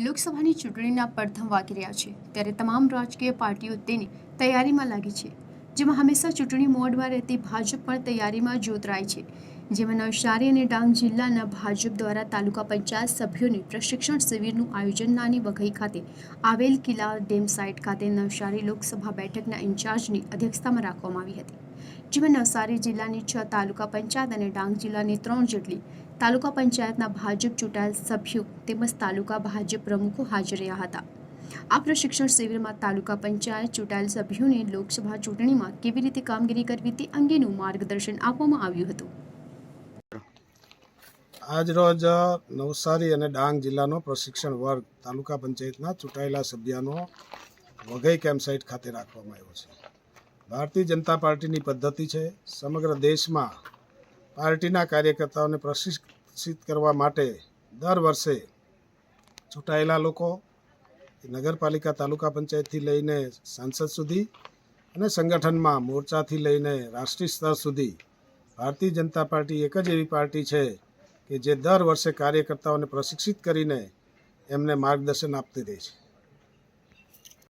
લોકસભાની ચૂંટણીના પ્રથમ વાગી રહ્યા છે, ત્યારે તમામ રાજકીય પાર્ટીઓ તેની તૈયારીમાં લાગી છે, જેમાં હંમેશા ચૂંટણી મોડમાં રહેતી ભાજપ પણ તૈયારીમાં જોતરાય છે. જેમાં નવસારી અને ડાંગ જિલ્લાના ભાજપ દ્વારા તાલુકા પંચાયત સભ્યોની પ્રશિક્ષણ શિબિરનું આયોજન નાની વઘઈ ખાતે આવેલ કિલ્લા ડેમ સાઇટ ખાતે નવસારી લોકસભા બેઠકના ઇન્ચાર્જની અધ્યક્ષતામાં રાખવામાં આવી હતી, જેમાં નવસારી જિલ્લાની છ તાલુકા પંચાયત અને ડાંગ જિલ્લાની ત્રણ જેટલી તાલુકા પંચાયતના ભાજપ ચૂંટાયેલ સભ્યો તેમજ તાલુકા ભાજપ પ્રમુખો હાજર રહ્યા હતા. આ પ્રશિક્ષણ શિબિરમાં તાલુકા પંચાયત ચૂંટાયેલ સભ્યોને લોકસભા ચૂંટણીમાં કેવી રીતે કામગીરી કરવી તે અંગેનું માર્ગદર્શન આપવામાં આવ્યું હતું. આજરોજ નવસારી અને ડાંગ જિલ્લાનો પ્રશિક્ષણ વર્ગ તાલુકા પંચાયતના ચૂંટાયેલા સભ્યનો વઘઈ કેમ્પસાઇટ ખાતે રાખવામાં આવ્યો છે. ભારતીય જનતા પાર્ટીની પદ્ધતિ છે, સમગ્ર દેશમાં પાર્ટીના કાર્યકર્તાઓને પ્રશિક્ષિત કરવા માટે દર વર્ષે ચૂંટાયેલા લોકો નગરપાલિકા તાલુકા પંચાયતથી લઈને સાંસદ સુધી અને સંગઠનમાં મોરચાથી લઈને રાષ્ટ્રીય સ્તર સુધી ભારતીય જનતા પાર્ટી એક જ એવી પાર્ટી છે કે જે દર વર્ષે કાર્યકર્તાઓને પ્રશિક્ષિત કરીને એમને માર્ગદર્શન આપતી રહી છે.